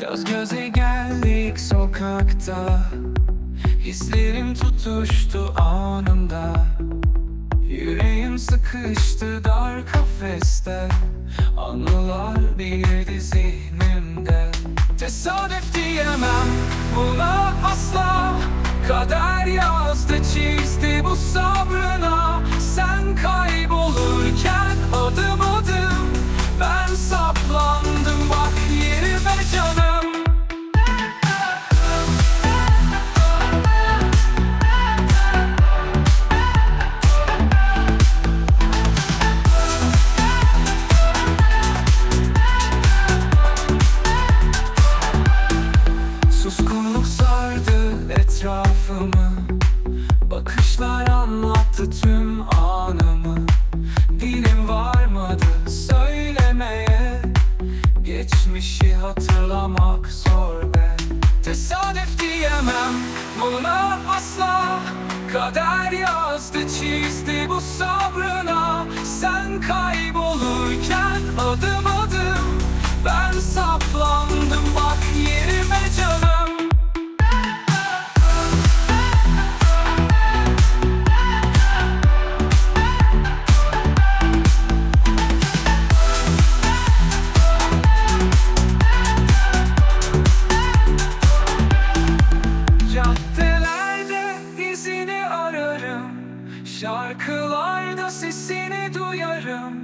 Göz göze geldik sokakta. Hislerim tutuştu anında. Yüreğim sıkıştı dar kafeste. Anılar belirdi zihnimde. Tesadüf diyemem buna asla. Kader yazdı çizdi bu sabrına Bakışlar anlattı tüm anımı. Dilim varmadı söylemeye. Geçmişi hatırlamak zor be. Tesadüf diyemem buna asla. Kader yazdı çizdi bu sabrına. Sen kaybolurken adım Şarkılarda sesini duyarım.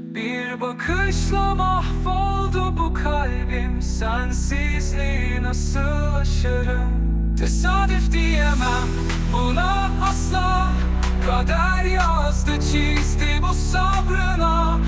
Bir bakışla mahvoldu bu kalbim. Sensizliği nasıl aşarım Tesadüf diyemem buna asla. Kader yazdı çizdi bu sabrına